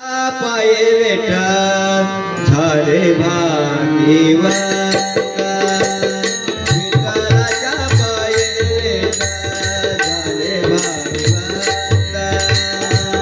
पाये बेटा झाले भांडीवर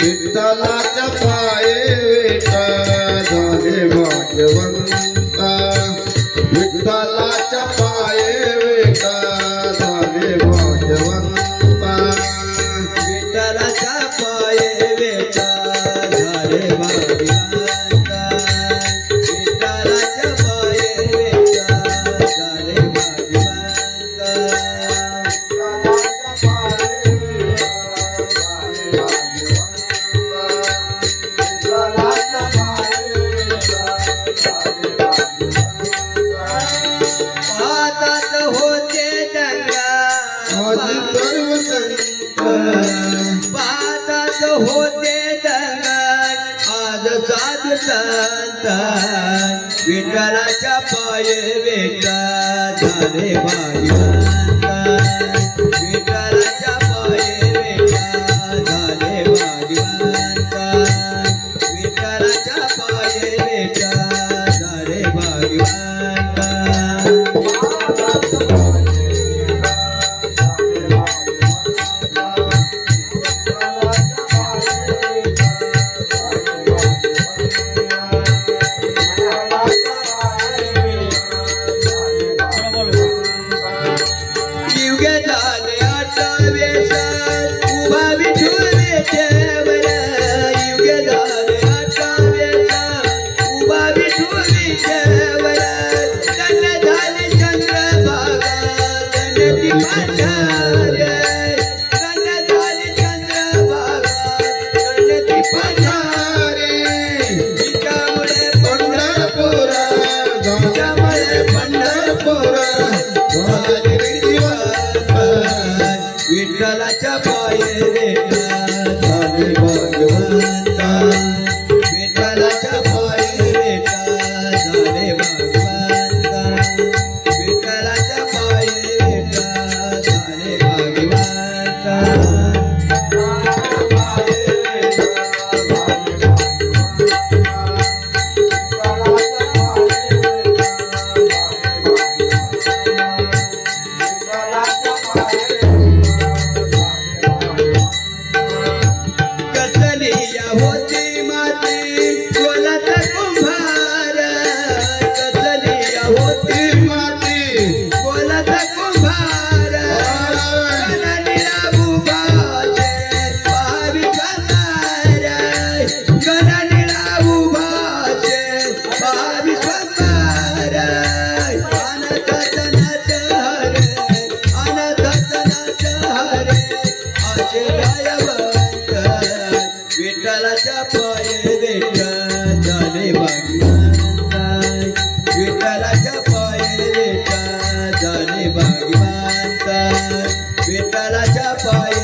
विठ्ठलाच्या पाये वेटा झाले भाग्यवंत. नादात होते दंगा सर्व संत पादात होते दंगा आज साध संत विठ्ठलाच्या पाय वेटा झाले भाग्यवंत विठ्ठलाच्या पाय वेटा झाले भाग्यवंत विठ्ठलाच्या पाय वेटा झाले भाग्यवंत ಕಣ್ಣ होते? देवाची मानताय विठ्ठलाच्या पायरी लेटा झाले भागी मानताय विठ्ठलाच्या पायरी